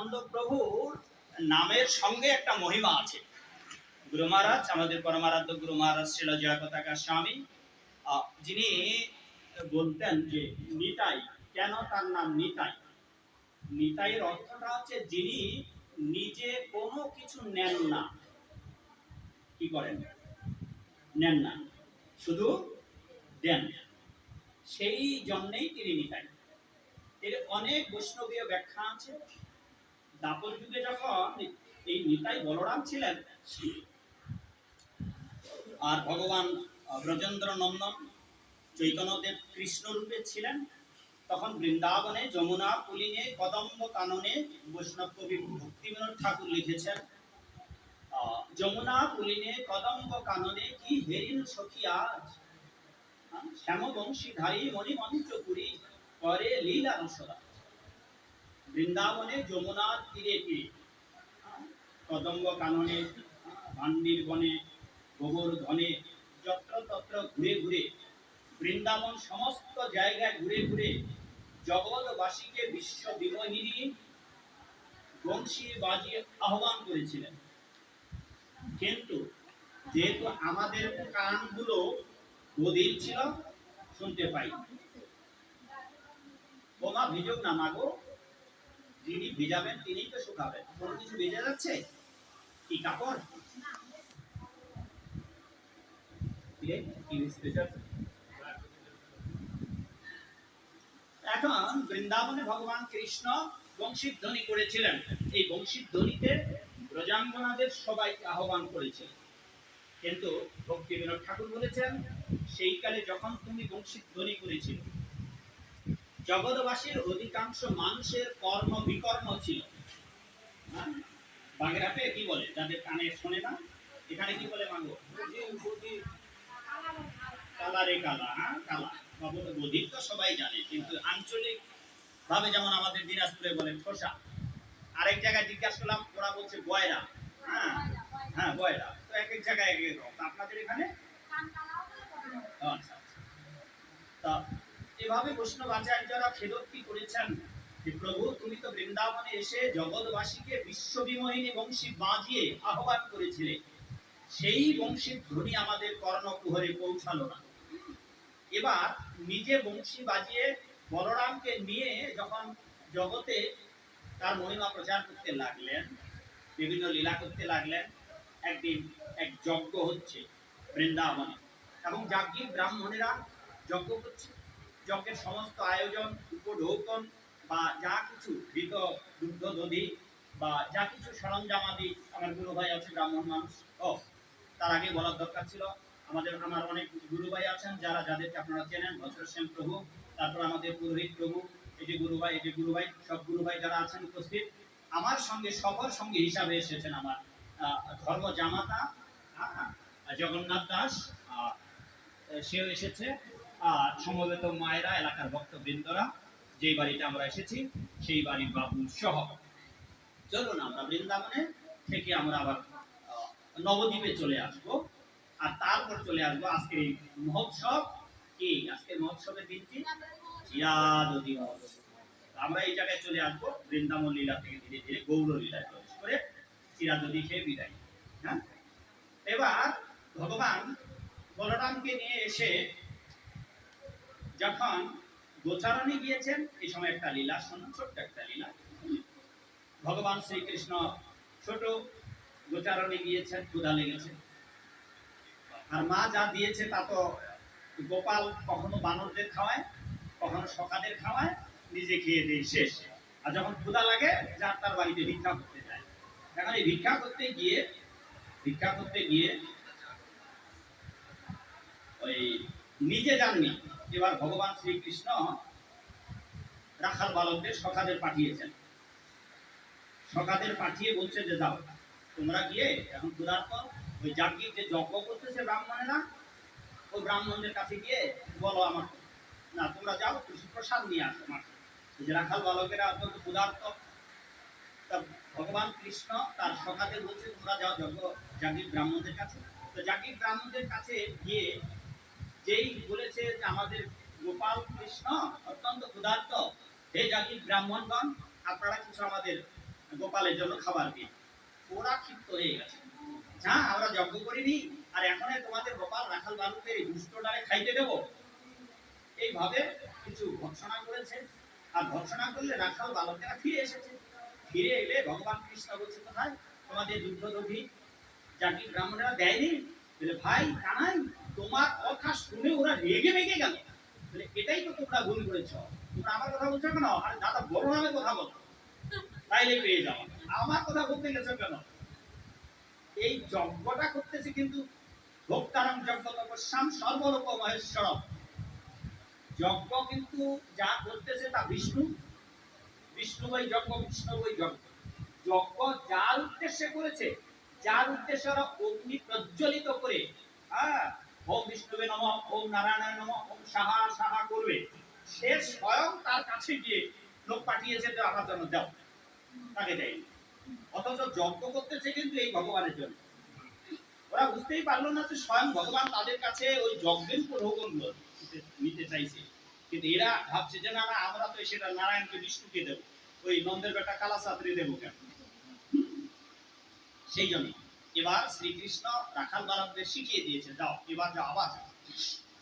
রামানন্দ প্রভুর নামের সঙ্গে একটা মহিমা আছে। গুরু মহারাজ, আমাদের পরমারাধ্য গুরু মহারাজ ছিল জয়পতাকা স্বামী যিনি বলতেন যে নিতাই, কেন তার নাম নিতাই? নিতাইয়ের অর্থটা হচ্ছে যিনি নিজে কোনো কিছু নেন না। কি করেন? নেন না। শুধু দেন। সেই জন্যেই তিনি নিতাই। এর অনেক বৈষ্ণবীয় ব্যাখ্যা আছে। দাপর যুগে যখন এই নিতাই বলরাম ছিলেন, আর ভগবান ব্রজেন্দ্র নন্দন চৈতন্যদেব কৃষ্ণ রূপে ছিলেন, তখন বৃন্দাবনে যমুনা পুলিনে কদম্ব কাননে বৈষ্ণব কবি ভক্তিবিনোদ ঠাকুর লিখেছেন যমুনা পুলিনে কদম্ব কাননে কি হেরিন সখী আজ? শ্যামবংশীধারী মণিমন্ত্রপুরী করে লীলা রসরা বৃন্দাবনে যমুনার তীরে তীরে। কদম্ব কাননে ভান্ডির বনে গোবর ধনে, যত্র তত্র ঘুরে ঘুরে, বৃন্দাবন সমস্ত জায়গায় ঘুরে ঘুরে, জগৎবাসীকে বিশ্ব বিমোহিনী বংশী বাজিয়ে আহ্বান করেছিলেন। কিন্তু যেহেতু আমাদের কানগুলো বধির ছিল, শুনতে পাই। বোমা ভিজুক না, মাগো? যিনি ভিজাবেন, তিনিই তো শুকাবেন। কোনো কিছু ভিজে যাচ্ছে? কি কাপড়? এখন বৃন্দাবনে ভগবান কৃষ্ণ বংশীধ্বনি করেছিলেন। এই বংশীধ্বনিতে ব্রজাঙ্গনাদের সবাইকে আহ্বান করেছিলেন। কিন্তু ভক্তি বিনোদ ঠাকুর বলেছেন সেই কালে যখন তুমি বংশীধ্বনি করেছিল জগৎবাসীর অধিকাংশ মানুষের কর্ম বিকর্ম ছিল। হ্যাঁ? বাগেরহাটে কি বলে? যাদের কানে শোনে না, এখানে কি বলে মাগো কালা রে কালা হ্যাঁ? কালা। তো সবাই জানে, কিন্তু আঞ্চলিক ভাবে যেমন আমাদের দিনাজপুরে বলে ঠোসা আরেক জায়গায় জিজ্ঞাসা করলাম, ওরা বলছে বয়রা হ্যাঁ? হ্যাঁ বয়রা তো এক এক জায়গায় এক এক আপনাদের এখানে? আচ্ছা আচ্ছা। তা এভাবে বৈষ্ণব আচার্যরা খেদোক্তি করেছেন? যে প্রভু, তুমি তো বৃন্দাবনে এসে জগৎবাসীকে বিশ্ববিমোহিনী বংশী বাজিয়ে আহ্বান করেছিলে। সেই বংশীর ধ্বনি আমাদের কর্ণকুহরে পৌঁছালো না। এবার নিজে বংশী বাজিয়ে বলরামকে নিয়ে যখন জগতে তার মহিমা প্রচার করতে লাগলেন, বিভিন্ন লীলা করতে লাগলেন, একদিন এক যজ্ঞ হচ্ছে বৃন্দাবনে। এবং যাজ্ঞিক ব্রাহ্মণেরা যজ্ঞ করছে। যজ্ঞের সমস্ত আয়োজন, উপঢৌকন বা যা কিছু ঘৃত দুগ্ধ দধি বা যা কিছু সরঞ্জামাদি আমার গুরু ভাই আছে, ব্রাহ্মণ মানুষ। ও, তার আগে বলার দরকার ছিল, আমাদের আমার অনেক গুরু ভাই আছেন যারা যাদেরকে আপনারা চেনেন ভদ্রশ্যাম প্রভু, তারপর আমাদের পুরোহিত প্রভু, এই যে গুরু ভাই, এই যে গুরু ভাই, সব গুরু ভাই যারা আছেন উপস্থিত, আমার সঙ্গে সবার সঙ্গে হিসাবে এসেছেন আমার ধর্ম জামাতা জগন্নাথ দাস সেও এসেছে। আর সমবেত মায়েরা, এলাকার ভক্তবৃন্দরা, যেই বাড়িতে আমরা এসেছি, সেই বাড়ির বাবু সহ। চলুন আমরা বৃন্দাবনে থেকে আমরা আবার নবদ্বীপে চলে আসব। আর তারপর চলে আসব আজকের এই মহোৎসব। কি? আজকের মহোৎসবের দিন কি? ইয়াদতি মহোৎসব আমরা এই জায়গায় চলে আসব, বৃন্দাবন লীলা থেকে ধীরে ধীরে গৌর লীলায় প্রবেশ করে চিরাদতি খেয়ে বিদায়। হ্যাঁ? এবার ভগবান বলরামকে নিয়ে এসে যখন গোচারণে গিয়েছেন, এই সময় একটা লীলা শুনুন ছোট্ট একটা লীলা। ভগবান শ্রীকৃষ্ণ ছোট গোচারণে গিয়েছেন, ক্ষুধা লেগেছে। আর মা যা দিয়েছে তা তো গোপাল কখনো বানরদের খাওয়ায়, কখনো সকাদের খাওয়ায়, নিজে খেয়ে দিয়ে শেষ। আর যখন ক্ষুধা লাগে যার তার বাড়িতে ভিক্ষা করতে যায়। এখন এই ভিক্ষা করতে গিয়ে, ভিক্ষা করতে গিয়ে ওই নিজে যাননি। এবার ভগবান শ্রীকৃষ্ণ রাখাল বালকদের সখাদের পাঠিয়েছেন। সখাদের পাঠিয়ে বলছে যে, যাও, তোমরা গিয়ে এখন ক্ষুধার্ত ওই যাজ্ঞিক যে যজ্ঞ করতেছে ব্রাহ্মণেরা, ওই ব্রাহ্মণদের কাছে গিয়ে বলো আমার না, তোমরা যাও, কিছু প্রসাদ নিয়ে আসো মাঠে। যে রাখাল বালকেরা অত্যন্ত ক্ষুধার্ত, তা ভগবান কৃষ্ণ তার সখাদের বলছে, তোমরা যাও যজ্ঞ, যাজ্ঞিক ব্রাহ্মণদের কাছে। তো যাজ্ঞিক ব্রাহ্মণদের কাছে গিয়ে যেই বলেছে যে আমাদের গোপাল কৃষ্ণ অত্যন্ত ক্ষুধার্ত, হে জাতির ব্রাহ্মণগণ, আপনারা কিছু আমাদের গোপালের জন্য খাবার দিয়ে ওরা ক্ষিপ্ত হয়ে গেছে। যা, আমরা যজ্ঞ করিনি, আর এখন তোমাদের গোপাল রাখাল বালুকের এই দুষ্টটারে খাইতে দেবো? এইভাবে কিছু ভৎসনা করেছে। আর ভৎসনা করলে রাখাল বালকেরা ফিরে এসেছে। ফিরে এলে ভগবান কৃষ্ণ বলছে, কোথায়? তোমাদের যুদ্ধ দধি জাতি ব্রাহ্মণেরা দেয়নি? ভাই কানাই তোমার কথা শুনে ওরা রেগে মেগে গেল। বলে, এটাই তো তোমরা ভুল করেছ। তোমরা আমার কথা বলছো কেন? আর দাদা বড় নামে কথা বলো। তাইলে পেয়ে যাও। আমার কথা বলতে গেছো কেন? এই যজ্ঞটা করতেছে কিন্তু ভোক্তারাম যজ্ঞ তপস্যাম সর্বলোক মহেশ্বরম যজ্ঞ কিন্তু যা করতেছে তা বিষ্ণু। বিষ্ণু ওই যজ্ঞ, বিষ্ণু ওই যজ্ঞ। যজ্ঞ যার উদ্দেশ্যে করেছে, যার উদ্দেশ্যে ওরা অগ্নি প্রজ্বলিত করে হ্যাঁ ওম বিষ্ণুবে নম, ওম নারায়ণ নম, ওম সাহা সাহা করবে। সে স্বয়ং তার কাছে গিয়ে লোক পাঠিয়েছে যে আমার জন্য, দাও। তাকে দেয়। অথচ যজ্ঞ করতেছে কিন্তু এই ভগবানের জন্য। ওরা বুঝতেই পারল না যে স্বয়ং ভগবান তাদের কাছে ওই যজ্ঞের প্রলোভনগুলো নিতে চাইছে। কিন্তু এরা ভাবছে যে, না না, আমরা তো সেটা নারায়ণকে, বিষ্ণুকে দেবো। ওই নন্দের বেটা কালাসাত্রী দেবো কেন? সেই জন্য এবার শ্রীকৃষ্ণ রাখাল বালকদের শিখিয়ে দিয়েছে যাও, এবার যাও, আবার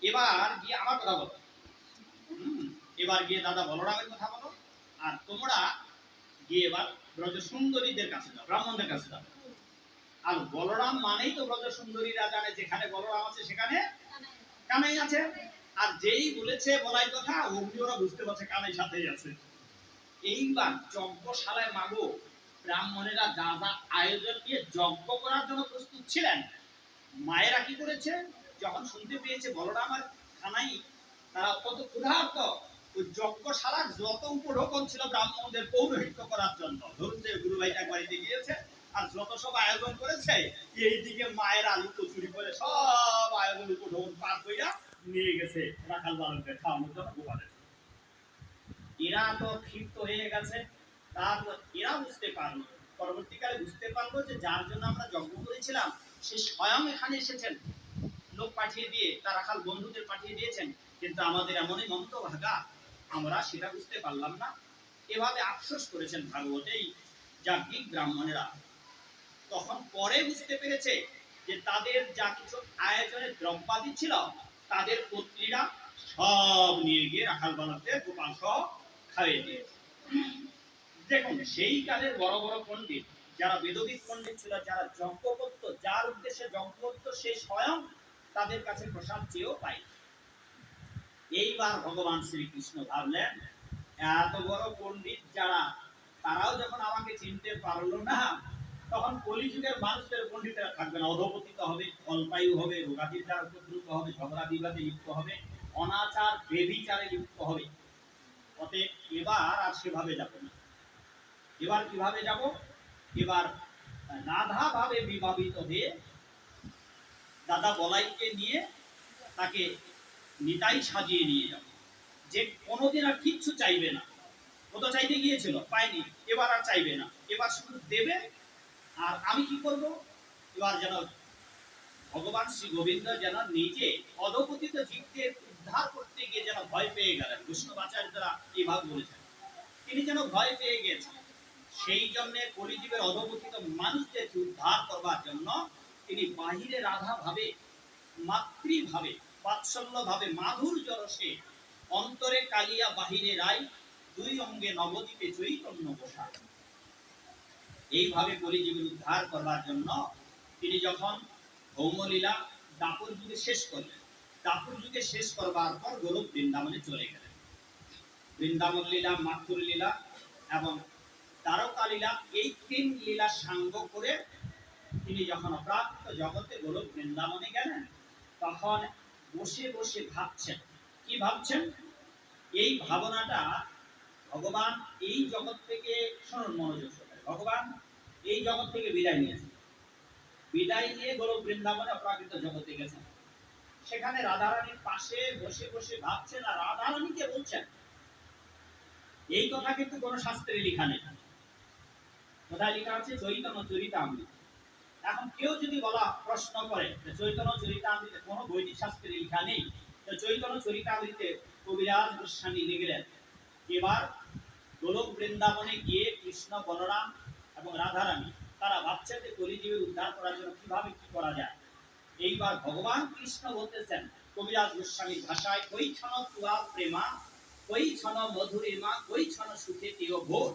এবার গিয়ে আমার কথা বলো। এবার গিয়ে দাদা বলরামের কথা বলো, আর তোমরা গিয়ে এবার ব্রজ সুন্দরীদের কাছে যাও, ব্রাহ্মণদের কাছে যাও। আর বলরাম মানেই তো ব্রজ সুন্দরীরা জানে, যেখানে বলরাম আছে সেখানে কানাই আছে। আর যেই বলেছে বলাই কথা অগ্নি ওরা বুঝতে পারছে কানাই সাথেই আছে। এইবার যজ্ঞশালায় মাগো ব্রাহ্মণেরা যা যা আয়োজন দিয়ে যজ্ঞ করার জন্য প্রস্তুত ছিলেন, মায়েরা কি করেছে? যখন শুনতে পেয়েছে বলরাম আর কানাই তারা কত ক্ষুধার্ত। ওই যজ্ঞশালার যত ছিল ব্রাহ্মণদের পৌরোহিত্য করার জন্য। ধরুন যে বাড়িতে গিয়েছে আর যত সব আয়োজন করেছে, এইদিকে মায়ের আলু কচুরি করে সব আয়োজন উপঢৌকন পার নিয়ে গেছে রাখাল খাওয়ানোর জন্য গোপালের এরা তো ক্ষিপ্ত হয়ে গেছে। তারপর এরা বুঝতে পারল। পরবর্তীকালে বুঝতে পারল যে যার জন্য আমরা যজ্ঞ করেছিলাম, সে স্বয়ং এখানে এসেছেন। লোক পাঠিয়ে দিয়ে, তার রাখাল বন্ধুদের পাঠিয়ে দিয়েছেন, কিন্তু আমাদের এমনই মন্ত ভাগা, আমরা সেটা বুঝতে পারলাম না। এভাবে আফসোস করেছেন ভাগবতেই যাজ্ঞিক ব্রাহ্মণেরা। তখন পরে বুঝতে পেরেছে যে তাদের যা কিছু আয়োজনের দ্রব্যাদি ছিল, তাদের পত্নীরা সব নিয়ে গিয়ে রাখাল বালকদের গোপাল সহ খাইয়ে দিয়েছে। দেখুন সেই কালের বড় বড় পণ্ডিত, যারা পণ্ডিত ছিল, যারা যজ্ঞ করত যার উদ্দেশ্যে যজ্ঞ করত সে স্বয়ং তাদের কাছে প্রসাদ চেয়েও পায়। এইবার ভগবান শ্রীকৃষ্ণ ভাবলেন, এত বড় পণ্ডিত যারা, তারাও যখন আমাকে চিনতে পারল না, তখন কলিযুগের মানুষদের পণ্ডিতেরা থাকবে না অধপতিত হবে অল্পায়ু হবে, রোগাদির দ্বারা উপদ্রুত হবে, ঝগড়া বিবাদে লিপ্ত হবে, অনাচার, বেবিচারে লিপ্ত হবে। অতএব এবার আর সেভাবে যাব না। এবার কীভাবে যাব? এবার রাধা ভাবে বিভাবিত হয়ে দাদা বলাইকে নিয়ে তাকে নিতাই সাজিয়ে নিয়ে যাব। যে কোনোদিন আর কিচ্ছু চাইবে না। ও তো চাইতে গিয়েছিল, পায়নি, এবার আর চাইবে না। এবার শুধু দেবে, আর আমি কি করব? এবার যেন ভগবান শ্রী গোবিন্দ যেন নিজে অধপতিত জীবদের উদ্ধার করতে গিয়ে যেন ভয় পেয়ে গেলেন। বৈষ্ণবাচার্যরা এইভাবে বলেছেন। তিনি যেন ভয় পেয়ে গেছেন সেই জন্য কলিজীবের অধপতিত মানুষদেরকে উদ্ধার করবার জন্য তিনি বাহিরে রাধা ভাবে মাতৃভাবে বাৎসল্য ভাবে মাধুর্য রসে অন্তরে কালিয়া বাহিরে রাই দুই অঙ্গে নবদ্বীপে চৈতন্য বসা এইভাবে কলিজীবের উদ্ধার করবার জন্য তিনি যখন ভৌমলীলা দাপুর যুগে শেষ করলেন, দাপুর যুগে শেষ করবার পর গোলক বৃন্দাবনে চলে গেলেন। বৃন্দাবন লীলা, মাথুর লীলা এবং দ্বারকা এই তিন লীলা সাঙ্গ করে তিনি যখন অপ্রাপ্ত জগতে গোলক বৃন্দাবনে গেলেন, তখন বসে বসে ভাবছেন। কি ভাবছেন? এই ভাবনাটা ভগবান এই জগৎ থেকে, শুনুন মনোযোগ ভগবান এই জগৎ থেকে বিদায় নিয়েছেন। বিদায় নিয়ে গোলক বৃন্দাবনে অপ্রাকৃত জগতে গেছেন। সেখানে রাধারানীর পাশে বসে বসে ভাবছেন, আর রাধারানীকে বলছেন, এই কথা কিন্তু কোন শাস্ত্রে লেখা নেই। কোথায় লেখা আছে? চৈতন্য চরিতামৃত এখন কেউ যদি বলা, প্রশ্ন করে চৈতন্য কোনো বৈদিক শাস্ত্রে লেখা নেই, তো চৈতন্য চরিতামৃতে কবিরাজ গোস্বামী লিখলেন, এবার গোলক বৃন্দাবনে গিয়ে কৃষ্ণ, বলরাম এবং রাধারানী, তারা ভাবছে যে কলিজীবের উদ্ধার করার জন্য কীভাবে কি করা যায়? এইবার ভগবান কৃষ্ণ বলতেছেন, কবিরাজ গোস্বামীর ভাষায় কই ছন তুয়া প্রেমা কই ছন মধুরিমা কই ছন সুখে তিয় ভোর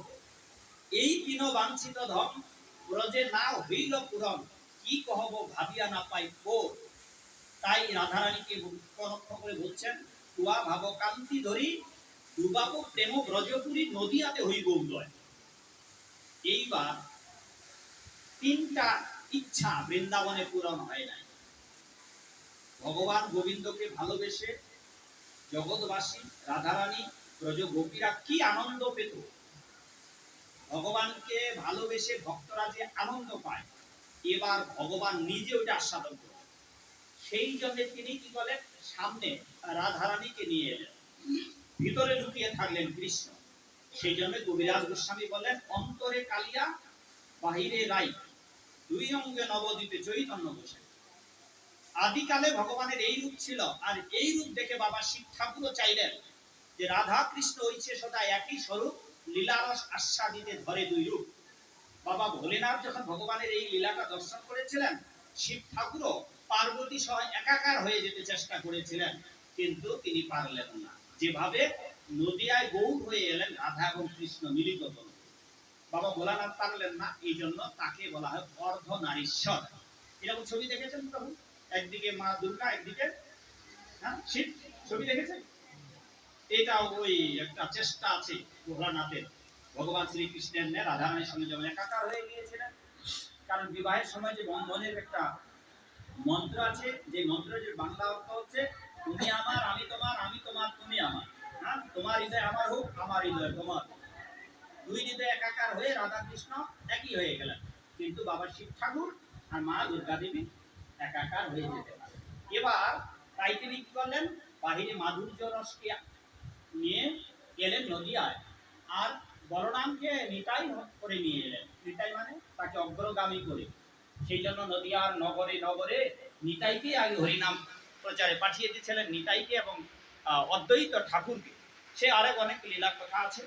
এই তিন বাঞ্ছিত ধম, ব্রজে না হইল পুরম কি কহব ভাবিয়া না পাই কোর? তাই রাধারানীকে উপলক্ষ করে বলছেন তুয়া ভাব কান্তি ধরি ডুবাবো প্রেম ব্রজপুরী নদীয়াতে হইব উদয়। এইবার তিনটা ইচ্ছা বৃন্দাবনে পূরণ হয় নাই। ভগবান গোবিন্দকে ভালোবেসে জগৎবাসী, রাধারানী ব্রজ গোপীরা কি আনন্দ পেত? ভগবানকে ভালোবেসে ভক্তরা যে আনন্দ পায়, এবার ভগবান নিজে ওইটা আস্বাদন করবেন সেই জন্য তিনি কি বলেন সামনে রাধারানীকে নিয়ে এলেন। ভিতরে লুকিয়ে থাকলেন কৃষ্ণ। সেই জন্য কবিরাজ গোস্বামী বলেন অন্তরে কালিয়া, বাহিরে রাই। দুই অঙ্গে নবদ্বীপে চৈতন্য বসে। আদিকালে ভগবানের এই রূপ ছিল, আর এই রূপ দেখে বাবা শিব ঠাকুরও চাইলেন যে রাধা কৃষ্ণ ঐছে সদা একই স্বরূপ। লীলারস আস্বাদিতে ধরে দুই রূপ। বাবা ভোলেনাথ যখন ভগবানের এই লীলাটা দর্শন করেছিলেন, শিব ঠাকুরও পার্বতী সহ একাকার হয়ে যেতে চেষ্টা করেছিলেন, কিন্তু তিনি পারলেন না। যেভাবে নদিয়ায় গৌর হয়ে এলেন রাধা এবং কৃষ্ণ মিলিত বাবা ভোলানাথ পারলেন না, এই জন্য তাকে বলা হয় অর্ধ নারীশ্বর এরকম ছবি দেখেছেন প্রভু? একদিকে মা দুর্গা, একদিকে হ্যাঁ শিব, ছবি দেখেছেন? এটা ওই একটা চেষ্টা আছে। ভোলানাথের ভগবান শ্রীকৃষ্ণের নে রাধারানীর সঙ্গে যেমন একাকার হয়ে গিয়েছিলেন, কারণ বিবাহের সময় যে বন্ধনের একটা মন্ত্র আছে, যে মন্ত্রের যে বাংলা অর্থ হচ্ছে, তুমি আমার, আমি তোমার আমি তোমার, তুমি আমার। হ্যাঁ? তোমার হৃদয় আমার হোক, আমার হৃদয় তোমার দুই হৃদয় একাকার হয়ে রাধা কৃষ্ণ একই হয়ে গেলেন। কিন্তু বাবা শিব ঠাকুর আর মা দুর্গা দেবী একাকার হয়ে যেতে এবার তাই তিনি কি করলেন? বাহিরে মাধুর্য রসকে নিয়ে গেলেন নদিয়ায়। আর বলরামকে নিতাই করে নিয়ে এলেন। নিতাই মানে তাকে অগ্রগামী করে। সেই জন্য নদিয়ার নগরে নগরে নিতাইকে আগে হরিনাম প্রচারে পাঠিয়ে দিয়েছিলেন। নিতাইকে এবং অদ্বৈত ঠাকুরকে। সে আরেক অনেক লীলা কথা আছে।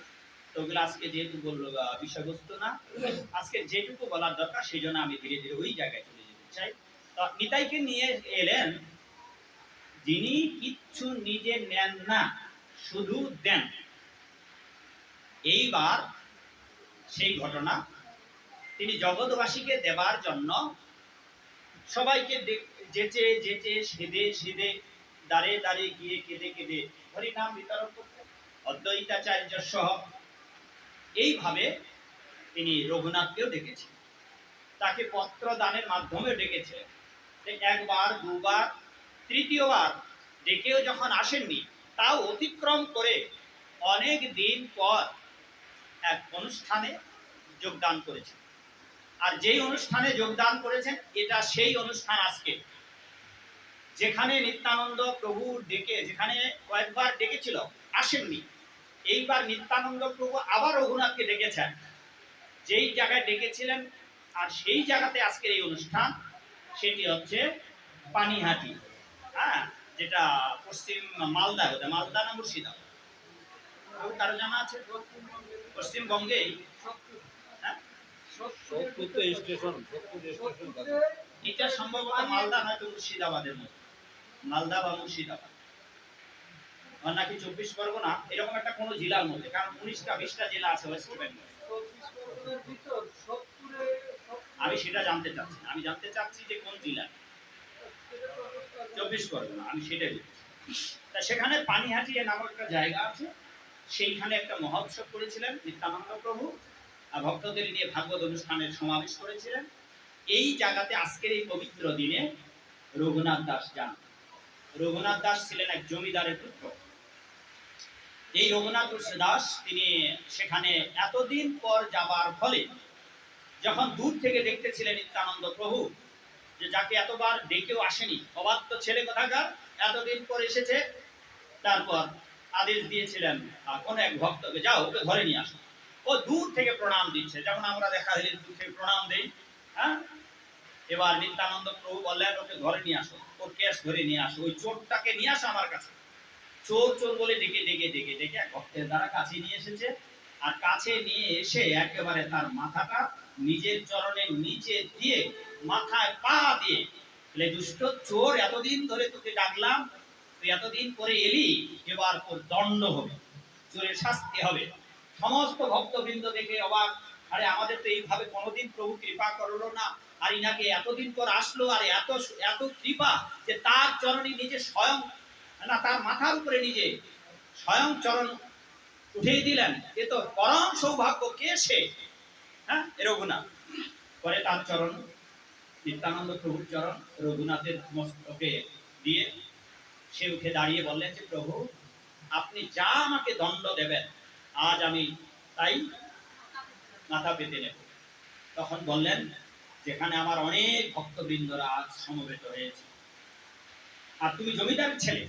তো ওগুলো আজকে যেহেতু বলল বিষয়বস্তু না, আজকে যেটুকু বলার দরকার, সেই জন্য আমি ধীরে ধীরে ওই জায়গায় চলে যেতে চাই। তো নিতাইকে নিয়ে এলেন যিনি কিচ্ছু নিজে নেন না, শুধু দেন। এইবার সেই ঘটনা। তিনি জগৎবাসীকে দেবার জন্য সবাইকে যেচে যেচে, সেদে সেদে, দাঁড়ে দাঁড়িয়ে গিয়ে কেঁদে কেঁদে, হরিনাম বিতরণ করতেন অদ্বৈতাচার্য সহ এইভাবে তিনি রঘুনাথকেও ডেকেছেন। তাকে পত্র দানের মাধ্যমে ডেকেছিলেন যে একবার, দুবার, তৃতীয়বার ডেকেও যখন আসেননি, তাও অতিক্রম করে অনেক দিন পর এক অনুষ্ঠানে যোগদান করেছেন। আর যেই অনুষ্ঠানে যোগদান করেছেন, এটা সেই অনুষ্ঠান আজকে। যেখানে নিত্যানন্দ প্রভু ডেকে, যেখানে কয়েকবার ডেকেছিল, আসেননি। এইবার নিত্যানন্দ প্রভু আবার রঘুনাথকে ডেকেছেন। যেই জায়গায় ডেকেছিলেন আর সেই জায়গাতে আজকের এই অনুষ্ঠান, সেটি হচ্ছে পানিহাটি। হ্যাঁ যেটা পশ্চিম মালদা মালদা না মুর্শিদাবাদ? কারও জানা আছে? পশ্চিমবঙ্গে হ্যাঁ। এটা সম্ভবত মালদা নয়তো মুর্শিদাবাদের মতো। মালদা বা মুর্শিদাবাদ। আর নাকি চব্বিশ পরগনা? এরকম একটা কোনো জেলার মধ্যে কারণ উনিশটা বিশটা জেলা আছে ওয়েস্ট বেঙ্গল আমি সেটা জানতে চাচ্ছি আমি জানতে চাচ্ছি যে কোন জেলা? চব্বিশ পরগনা আমি সেটাই তা সেখানে পানিহাটি নামক একটা জায়গা আছে। সেইখানে একটা মহোৎসব করেছিলেন নিত্যানন্দ প্রভু, আর ভক্তদের নিয়ে ভাগবত অনুষ্ঠানের সমাবেশ করেছিলেন। এই জায়গাতে আজকের এই পবিত্র দিনে রঘুনাথ দাস যান। রঘুনাথ দাস ছিলেন এক জমিদারের পুত্র। এই রঘুনাথ দাস তিনি সেখানে এতদিন পর যাবার ফলে যখন দূর থেকে দেখতেছিলেন নিত্যানন্দ প্রভু, যে যাকে এতবার ডেকেও আসেনি, অবাধ্য ছেলে কোথাকার, এতদিন পর এসেছে, তারপর আদেশ দিয়েছিলেন কোন এক ভক্তকে, যাও, ওকে ধরে নিয়ে আসো। ও দূর থেকে প্রণাম দিচ্ছে। যেমন আমরা দেখা হলে দূর থেকে প্রণাম দেই হ্যাঁ? এবার নিত্যানন্দ প্রভু বললেন, ওকে ধরে নিয়ে আসো, ওর কেস ধরে নিয়ে আসো, ওই চোরটাকে নিয়ে আসো আমার কাছে। চোর চোর বলে ডেকে ডেকে ডেকে ডেকে এক ভক্তের দ্বারা কাছে নিয়ে এসেছে। আর কাছে নিয়ে এসে একেবারে তার মাথাটা নিজের চরণের নিচে দিয়ে মাথায় পা দিয়ে দুষ্ট, চোর, এতদিন ধরে তোকে ডাকলাম তুই এতদিন পরে এলি, এবার তোর দণ্ড হবে চোরের শাস্তি হবে। সমস্ত ভক্তবৃন্দ দেখে অবাক, আরে আমাদের তো এইভাবে কোনোদিন প্রভু কৃপা করল না। আর ইনাকে এতদিন পর আসলো, আর এত এত কৃপা যে তার চরণে নিজে স্বয়ং, না, তার মাথার উপরে নিজে স্বয়ং চরণ উঠিয়ে দিলেন। এ তো পরম সৌভাগ্য, কে সে? হ্যাঁ এ রঘুনাথ। পরে তার চরণ, নিত্যানন্দ প্রভুর চরণ, রঘুনাথের মস্তকে দিয়ে সে উঠে দাঁড়িয়ে বললেন যে, প্রভু, আপনি যা আমাকে দণ্ড দেবেন, আজ আমি তাই মাথা পেতে নেব। তখন বললেন, যেখানে আমার অনেক ভক্তবৃন্দরা আজ সমবেত হয়েছে। আর তুমি জমিদার ছেলে,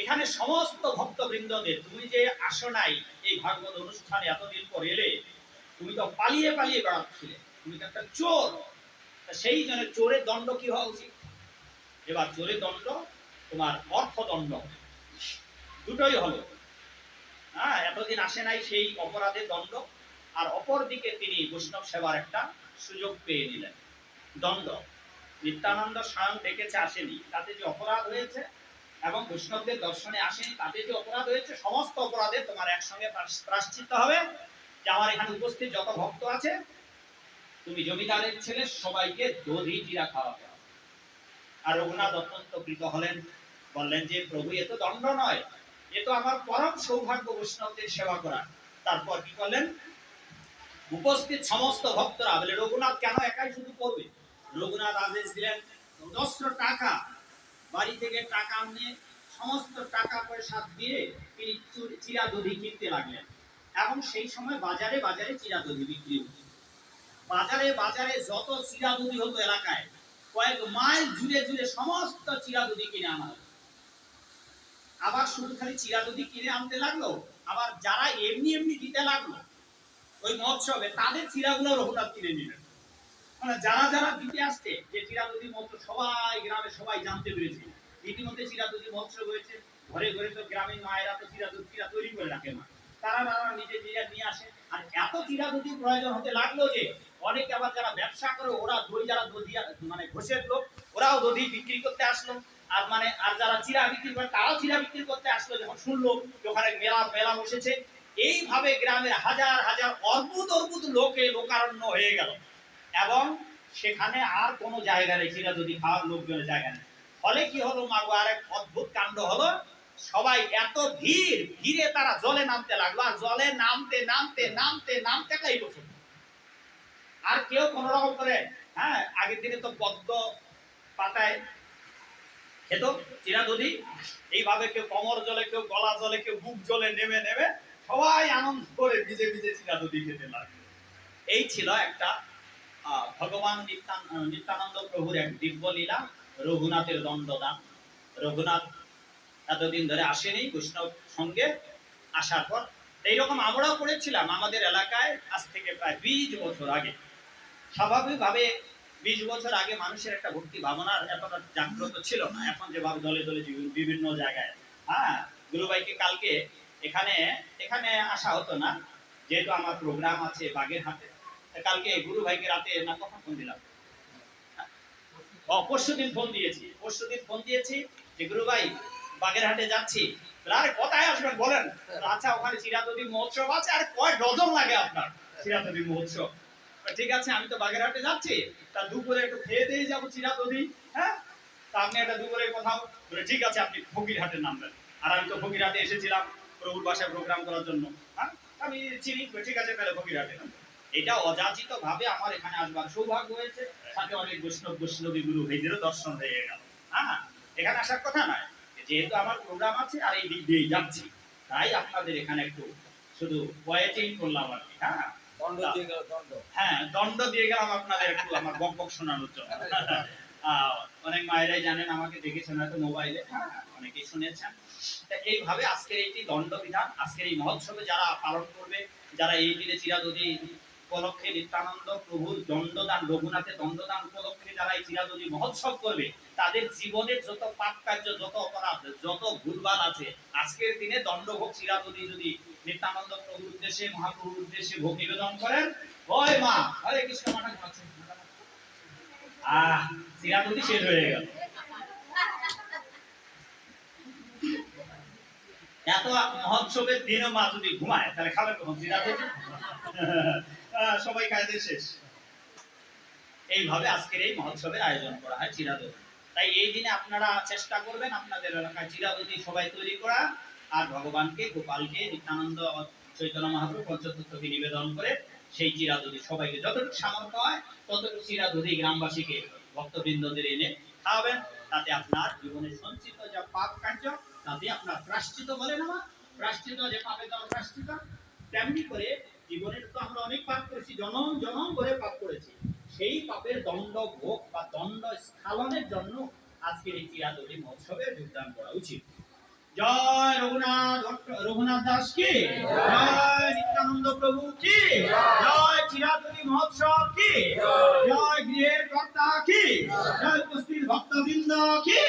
এখানে সমস্ত ভক্তবৃন্দদের তুমি যে আসো নাই এই ভাগবত অনুষ্ঠানে এতদিন পর এলে, তুমি তো পালিয়ে পালিয়ে বেড়াচ্ছিলে, তুমি তো একটা চোর। সেই জন্য চোরের দণ্ড কি হওয়া উচিত? এবার চোরের দণ্ড তোমার অর্থদণ্ড। দুটোই হলো। হ্যাঁ এতদিন আসে নাই সেই অপরাধের দণ্ড, আর অপর দিকে তিনি বৈষ্ণব সেবার একটা সুযোগ পেয়ে নিলেন। দণ্ড। নিত্যানন্দ স্বয়ং ডেকেছে, আসেনি। তাতে যে অপরাধ হয়েছে এবং বৈষ্ণবদের দর্শনে আসেনি, তাতে যে অপরাধ হয়েছে, সমস্ত অপরাধে তোমার একসঙ্গে প্রাশ- প্রায়শ্চিত্ত হবে। যে আমার এখানে উপস্থিত যত ভক্ত আছে, তুমি জমিদারের ছেলে, সবাইকে দধি জিরা খাওয়াতে হবে। আর রঘুনাথ অত্যন্ত কৃত হলেন। বললেন যে, প্রভু, এ তো দণ্ড নয়। এ তো আমার পরম সৌভাগ্য বৈষ্ণবদের সেবা করা। তারপর কি করলেন? উপস্থিত সমস্ত ভক্তরা বলে রঘুনাথ কেন একাই শুধু করবে? রঘুনাথ আদেশ দিলেন দশশো টাকা, বাড়ি থেকে টাকা নিয়ে সমস্ত টাকা পয়সা দিয়ে তিনি চিরা দধি কিনতে লাগলেন এবং সেই সময় বাজারে বাজারে চিরা দধি বিক্রি হতো। বাজারে বাজারে যত চিরা দধি হতো এলাকায়, কয়েক মাইল জুড়ে জুড়ে সমস্ত চিরা দধি কিনে আনা হতো। আবার শুধু খালি চিরা দধি কিনে আনতে লাগল? আবার যারা এমনি এমনি দিতে লাগল, ওই মহোৎসবে তাদের চিরাগুলো রঘুনাথ কিনে নিলেন। মানে যারা যারা দিতে আসছে, যে চিরা চিরাদুদি মহোৎসব সবাই, গ্রামে সবাই জানতে পেরেছে। ইতিমধ্যে চিরাদুদি মহোৎসব হয়েছে, ঘরে ঘরে তো গ্রামীণ মায়েরা তো চিরাদুদ চিরা তৈরি করে রাখে মা। তারা তারা নিজে চিরা নিয়ে আসে। আর এত চিরাদুদি প্রয়োজন হতে লাগল যে, অনেকে আবার যারা ব্যবসা করে, ওরা দই যারা দধি মানে ঘষের লোক, ওরাও দধি বিক্রি করতে আসলো। আর মানে আর যারা চিরা বিক্রি করে, তারাও চিরা বিক্রি করতে আসলো যখন শুনলো ওখানে মেলা মেলা বসেছে। এইভাবে গ্রামের হাজার হাজার অর্বুদ অর্বুদ লোকে লোকারণ্য হয়ে গেল। এবং সেখানে আর কোনো জায়গা নেই চিরা যদি খাওয়ার লোকজনের জায়গা নেই। ফলে কি হলো, মাগো আর এক অদ্ভুত কাণ্ড হলো, সবাই এত ভিড়, ভিড়ে তারা জলে নামতে লাগল। আর জলে নামতে নামতে নামতে নামতে একাই বসে আর কেউ কোন রকম করে হ্যাঁ আগের দিনে তো পদ্ম পাতায় খেত চিরা দধি। এইভাবে কেউ কমর জলে, কেউ গলা জলে, কেউ বুক জলে নেমে নেমে সবাই আনন্দ করে ভিজে ভিজে চিরা দধি খেতে লাগল। এই ছিল একটা ভগবান নিত্যান- নিত্যানন্দ প্রভুর এক দিব্য লীলা, রঘুনাথের দণ্ডদান। রঘুনাথ এতদিন ধরে আসেনি বৈষ্ণব সঙ্গে আসার পর। এইরকম আমরাও করেছিলাম আমাদের এলাকায় আজ থেকে প্রায় বিশ বছর আগে। স্বাভাবিকভাবে বিশ বছর আগে মানুষের একটা ভক্তি ভাবনার এতটা জাগ্রত ছিল না। এখন যেভাবে দলে দলে বিভিন্ন জায়গায় হ্যাঁ গুরুভাইকে কালকে এখানে এখানে আসা হতো না যেহেতু আমার প্রোগ্রাম আছে বাগের হাতে কালকে গুরু ভাইকে রাতে না কখন ফোন দিলাম? ও পরশু দিন ফোন দিয়েছি। পরশু দিন ফোন দিয়েছি যে গুরু ভাই বাগেরহাটে যাচ্ছি। আরে কোথায় আসবেন বলেন? বলে, আচ্ছা ওখানে চিরাদদি মহোৎসব আছে আর কয় ডজন লাগে আপনার চিরাদদি মহোৎসব? ঠিক আছে, আমি তো বাগেরহাটে যাচ্ছি। তা দুপুরে একটু খেয়ে দিয়ে যাব চিরাদদি হ্যাঁ? তা আপনি একটা দুপুরে কোথাও বলে, ঠিক আছে, আপনি ফকিরহাটে নামবেন আর আমি তো ফকিরহাটে এসেছিলাম প্রভুর বাসায় প্রোগ্রাম করার জন্য হ্যাঁ? আমি চিনি, ঠিক আছে, তাহলে ফকিরহাটে নামবেন এটা অযাচিত ভাবে আমার এখানে আসবার সৌভাগ্য হয়েছে। সাথে অনেক বৈষ্ণব বৈষ্ণবী গুরু ভাইদেরও দর্শন হয়ে গেল হ্যাঁ? এখানে আসার কথা নয়, যেহেতু আমার প্রোগ্রাম আছে আর এই দিক দিয়েই যাচ্ছি, তাই আপনাদের এখানে একটু শুধু পয়েটিং করলাম আর কি হ্যাঁ? দণ্ড দিয়ে হ্যাঁ দণ্ড দিয়ে গেলাম আপনাদের একটু আমার বক বক শোনানোর জন্য। আহ, অনেক মায়েরাই জানেন আমাকে দেখেছেন হয়তো মোবাইলে। হ্যাঁ অনেকেই শুনেছেন। তা এইভাবে আজকের এইটি দণ্ডবিধান আজকের এই মহোৎসবে যারা পালন করবে যারা এই দিনে চিরাদদি উপলক্ষে নিত্যানন্দ প্রভুর দণ্ডদান রঘুনাথের দণ্ডদান উপলক্ষে যারা এই চিরাদদি মহোৎসব করবে তাদের জীবনের যত পাপ কার্য যত অপরাধ যত ভুলভাল আছে আজকের দিনে দণ্ডভোগ চিরাদদি যদি নিত্যানন্দ প্রভুর উদ্দেশ্যে মহাপ্রভুর উদ্দেশ্যে ভোগ নিবেদন করেন ওই মা হরে কৃষ্ণ মাটা খাচ্ছে আহ সিরা শেষ হয়ে গেল। এত মহোৎসবের দিনও মা যদি ঘুমায় তাহলে খাবে কখন? আহ, সবাই খাইতে শেষ এইভাবে আজকের এই মহোৎসবের আয়োজন করা হয় চিরাদুতি তাই এই দিনে আপনারা চেষ্টা করবেন আপনাদের এলাকায় চিরাদুতি সবাই তৈরি করা আর ভগবানকে, গোপালকে, নিত্যানন্দ, চৈতন্য মহাপ্রভু পঞ্চতত্ত্বকে নিবেদন করে সেই চিরাদুতি সবাইকে যতটুকু সামর্থ্য হয়, ততটুকু চিরাদুতি গ্রামবাসীকে, ভক্তবৃন্দদের এনে খাওয়াবেন তাতে আপনার জীবনে সঞ্চিত যা পাপ কার্য, তাতে আপনার প্রাশ্চিত বলে না মা? প্রাশ্চিত যে পাপে দেওয়া প্রাশ্চিত, তেমনি করে জীবনের তো আমরা অনেক পাপ করেছি, জনম জনম করে পাপ করেছি। সেই পাপের দণ্ড ভোগ বা দণ্ড স্খালনের জন্য আজকের এই চিরাদলি মহোৎসবে যোগদান করা উচিত। জয় রঘুনাথ রঘুনাথ দাস কি জয় নিত্যানন্দ প্রভু কি জয় চিরাদলি মহোৎসব কি জয় গৃহের কর্তা কি জয় উপস্থিত ভক্তবৃন্দ কি